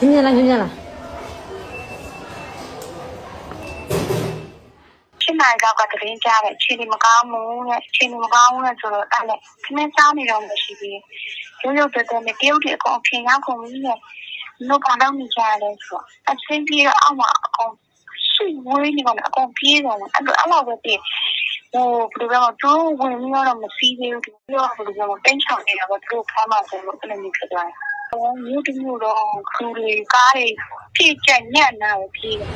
ညင်ညင်လားညင်ညင်လားရှင်းနိုင်တော့ကတရင်ကြားတယ်ခြေနေမကောင်းဘူးတဲ့ခြေနေမကောင်းဘူးတဲ့ဆိုတော့အဲ့လေခမင်းစားနေတော့မရှိဘူးရုပ်ရုပ်တဲတဲနဲ့တရုတ်တွေအကုန်ပြင်ရောက်ကုန်ပြီတဲ့တို့ကတော့နေကြတယ်ဆိုတော့အချင်းပြေတော့အောက်မှာအကုန်ရှိဝေးနေတော့အကုန်ပြေးတော့အဲ့လိုအဲ့လိုပဲပြေးဟိုဘယ်လိုလဲသူဝင်ပြီးတော့မစီးသေးဘူးသူကဘယ်လိုလဲတင်းချောင်းနေတာပေါ့သူဖမ်းမှဆိုလို့အဲ့လိုမျိုးဖြစ်သွားတယ်ဟို မြို့တမြို့တော့ခူတွေ ကားတွေဖြည့်ကျက်ညံ့နာကို ပြေးတယ်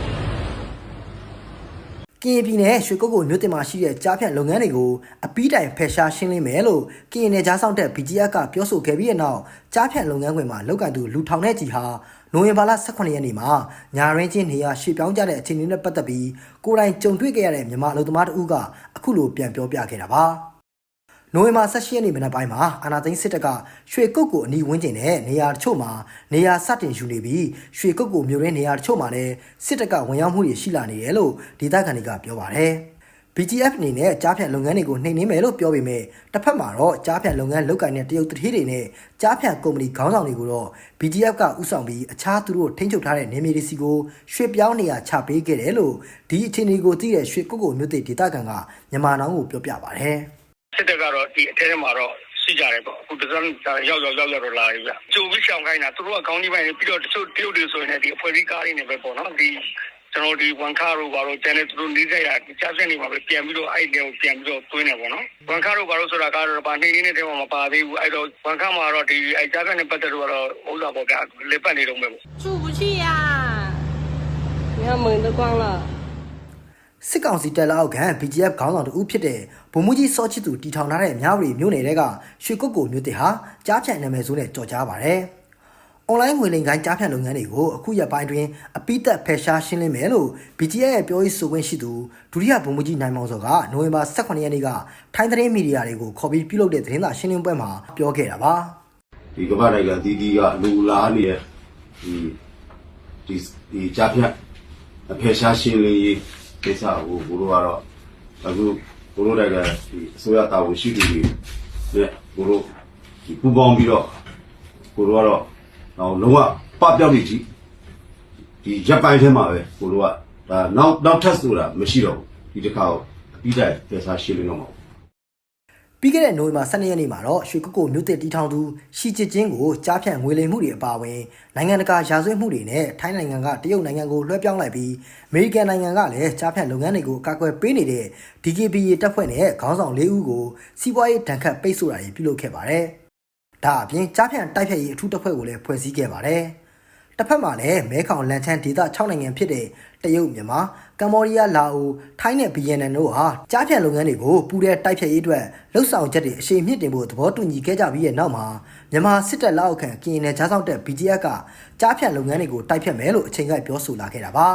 ကရင်ပြည်နယ် ရွှေကုတ်ကိုမြို့တင်မှာရှိတဲ့ကြားဖြတ်လုပ်ငန်းတွေကို အပီးတိုင် ဖယ်ရှားရှင်းလင်းမယ်လို့ ကရင်နယ်ကြားဆောင်တဲ့ BGF က ပြောဆိုခဲ့ပြီးတဲ့နောက်ကြားဖြတ်လုပ်ငန်းခွင်မှာလောက်ကန်သူ လူထောင်တဲ့ကြီးဟာ နိုဝင်ဘာလ18ရက်နေ့မှာညာရင်းချင်း နေရရှေ့ပြောင်းကြတဲ့ အခြေအနေနဲ့ ပတ်သက်ပြီး ကိုယ်တိုင်ကြုံတွေ့ခဲ့ရတဲ့ မြန်မာအလုပ်သမားတဦးက အခုလို ပြန်ပြောပြခဲ့တာပါ။ နိုဝင်ဘာ16ရက်နေ့မနက်ပိုင်းမှာအာနာသိန်းစစ်တပ်ကရွှေကုတ်ကိုအနီးဝန်းကျင်နဲ့နေရာတချို့မှာနေရာစတင်ယူနေပြီးရွှေကုတ်ကိုမြို့ရင်းနေရာတချို့မှာလည်းစစ်တပ်ကဝင်ရောက်မှုတွေရှိလာနေတယ်လို့ဒေသခံတွေကပြောပါတယ်။ BGF အနေနဲ့ကြားဖြတ်လုပ်ငန်းတွေကိုနှိမ်နင်းမယ်လို့ပြောပေမဲ့တစ်ဖက်မှာတော့ကြားဖြတ်လုပ်ငန်းလုပ်ကိုင်တဲ့တရုတ်တထေးတွေနဲ့ကြားဖြတ်ကုမ္ပဏီခေါင်းဆောင်တွေကိုတော့ BGF ကဥဆောင်ပြီးအခြားသူတို့ထိန်းချုပ်ထားတဲ့နေမြေတွေစီကိုရွှေ့ပြောင်းနေရာချပေးခဲ့တယ်လို့ဒီအခြေအနေကိုသိတဲ့ရွှေကုတ်ကိုမြို့သစ်ဒေသခံကမြန်မာနောင်ကိုပြောပြပါတယ်။ စစ်တပ်ကတော့ ဒီအထဲထဲမှာတော့ ရှိကြတယ်ပေါ့။အခု တစမ်းရောက်ရောက် ရောက်ရောက်တော့ လာပြီဗျ။ကြိုပြီးရှောင်ခိုင်းတာ။သူတို့က ခေါင်းစီးပိုင်းတွေ။ပြီးတော့ တချို့ တရုတ်တွေဆိုရင်လည်း ဒီအဖွဲ့စီးကားတွေနဲ့ပဲပေါ့နော်။ဒီ ကျနော်တို့ ဝမ်ခါးတို့ ဘာတို့ ကျန်တဲ့ သူတို့နီးစပ်ရာ ကျားဖြန့်တွေမှာပဲ ပြန်ပြီးတော့ အဲဒီထဲကို ပြန်ပြီးတော့ သွင်းတယ်ပေါ့နော်။ဝမ်ခါးတို့ ဘာတို့ဆိုတာကတော့ နှိမ်နင်းတဲ့အထဲမှာ မပါသေးဘူး။အဲဒီတော့ ဝမ်ခါးမှာတော့ ဒီ ကျားဖြန့်နဲ့ ပတ်သက်လို့ကတော့ ဥစ္စာပေါ့ဗျာ လည်ပတ်နေတုန်းပဲပေါ့။”“သူမသိရ။သူမသိရ။ စစ်ကောင်စီတက်လက်အောက်ခံ BGF ခေါင်းဆောင်တဦးဖြစ်တဲ့ဗိုလ်မှူးကြီးစောချစ်သူတီထောင်ထားတဲ့မြဝတီမြို့နယ်တဲကရွှေကုတ်ကိုမြို့တစ်ဟာကြားဖြန့်နာမည်ဆိုးနဲ့ကြော်ကြားပါတယ်။ online ငွေလိမ်ကိုင်းကြားဖြန့်လုပ်ငန်းတွေကိုအခုရက်ပိုင်းတွင်အပိသက်ဖယ်ရှားရှင်းလင်းမယ်လို့ BGF ရဲ့ပြောရေးဆိုခွင့်ရှိသူဒုတိယဗိုလ်မှူးကြီးနိုင်မောင်စောကနိုဝင်ဘာ18ရက်နေ့ကထိုင်းသတင်းမီဒီယာတွေကိုခေါ်ပြီးပြုလုပ်တဲ့သတင်းစာရှင်းလင်းပွဲမှာပြောခဲ့တာပါ။ဒီကမ္ဘာနိုင်ငံတီးတီးကလူလားနေတဲ့ဒီဒီဒီကြားဖြတ်အဖေရှားရှင်းလင်းရေး ကိစ္စကိုဘိုးတို့ကတော့အခုဘိုးတို့တိုက်ကဒီအစိုးရတာဝန်ရှိသူတွေနဲ့ဘိုးတို့ဒီပူပေါင်းပြီးတော့ဘိုးတို့ကတော့တော့လုံးဝပပြောက်နေကြည့်ဒီရပ်ပိုင်းထဲမှာပဲဘိုးတို့ကဒါနောက်နောက်ထပ်ဆိုတာမရှိတော့ဘူးဒီတစ်ခါကိုအပြီးတိုင်ဖေရှားရှင်းလင်းတော့မှာ ပြီးခဲ့တဲ့နိုဝင်ဘာ12ရက်နေ့မှာတော့ရွှေကုတ်ကိုမြို့သစ်တီထောင်သူရှီချစ်ချင်းကိုကြားဖြန့်ငွေလိမ်မှုတွေအပါအဝင်နိုင်ငံတကာရာဇဝတ်မှုတွေနဲ့ထိုင်းနိုင်ငံကတရုတ်နိုင်ငံကိုလွှဲပြောင်းလိုက်ပြီးအမေရိကန်နိုင်ငံကလည်းကြားဖြန့်လုပ်ငန်းတွေကိုကာကွယ်ပေးနေတဲ့ DKBA တပ်ဖွဲ့နဲ့ခေါင်းဆောင်၄ဦးကိုစီးပွားရေးတန်ခတ်ပိတ်ဆို့တာတွေပြုလုပ်ခဲ့ပါတယ်။ဒါအပြင်ကြားဖြန့်တိုက်ဖြတ်ရေးအထူးတပ်ဖွဲ့ကိုလည်းဖွဲ့စည်းခဲ့ပါတယ်။ တစ်ဖက်မှာလည်းမဲခေါင်လန်ချန်းဒေသ6နိုင်ငံဖြစ်တဲ့တရုတ်မြန်မာကမ္ဘောဒီးယားလာအိုထိုင်းနဲ့ဗီယက်နမ်တို့ဟာကြားဖြတ်လုပ်ငန်းတွေကိုပူးတဲ့တိုက်ဖြတ်ရေးအတွက်လှုပ်ဆောင်ချက်တွေအရှိန်မြင့်တင်ဖို့သဘောတူညီခဲ့ကြပြီးတဲ့နောက်မှာမြန်မာစစ်တပ်လက်အောက်ခံကရင်နယ်ကြားဆောင်တဲ့ BGF ကကြားဖြတ်လုပ်ငန်းတွေကိုတိုက်ဖြတ်မယ်လို့အချိန်ကပြောဆိုလာခဲ့တာပါ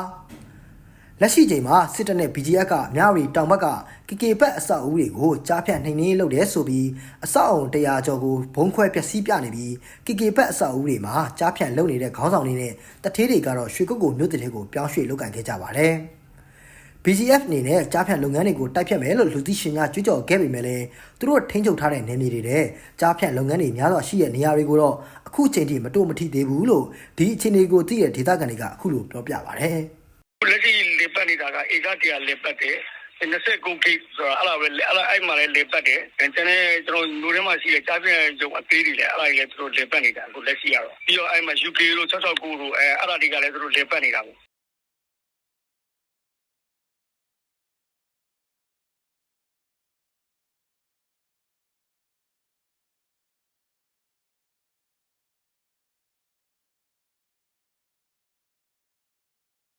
လက်ရှိချိန်မှာစစ်တပ်နဲ့ BGF ကမြဝတီတောင်ဘက်က KK ဘက်အဆောက်အဦတွေကိုကြားဖြတ်နှိမ်နင်းလုပ်တယ်ဆိုပြီးအဆောက်အုံ100ကျော်ကိုဘုံခွဲပျက်စီးပြနေပြီး KK ဘက်အဆောက်အဦတွေမှာကြားဖြတ်လုပ်နေတဲ့ခေါင်းဆောင်တွေနဲ့တထေးတွေကတော့ရွှေကုတ်ကိုမြို့တစ်ထဲကိုပြောင်းရွှေ့လုပ်ကင်ခဲ့ကြပါတယ်။ BGF အနေနဲ့ကြားဖြတ်လုပ်ငန်းတွေကိုတိုက်ဖြတ်မယ်လို့လူသိရှင်များကြွေးကြော်ခဲ့ပေမဲ့လည်းသူတို့ထိန်းချုပ်ထားတဲ့နေမြေတွေတဲ့ကြားဖြတ်လုပ်ငန်းတွေများစွာရှိတဲ့နေရာတွေကိုတော့အခုချိန်ထိမတိုးမထိသေးဘူးလို့ဒီအခြေအနေကိုသိတဲ့ဒေသခံတွေကအခုလိုပြောပြပါတယ်လက်ရှိလေ ပတ်နေတာကဧကတရာလေပတ်တယ်29ကိဆိုတာအဲ့လိုပဲအဲ့လိုအဲ့မှာလည်းလေပတ်တယ်။ကျန်တဲ့ကျွန်တော်လူထဲမှာရှိတဲ့ကြားပြန့်ရုံအသေးတွေလည်းအဲ့ဒါကြီးလည်းသူတို့လေပတ်နေတာအခုလက်ရှိရတော့ပြီးတော့အဲ့မှာ UK လို့669တို့အဲအဲ့ဒါတွေကလည်းသူတို့လေပတ်နေတာပေါ့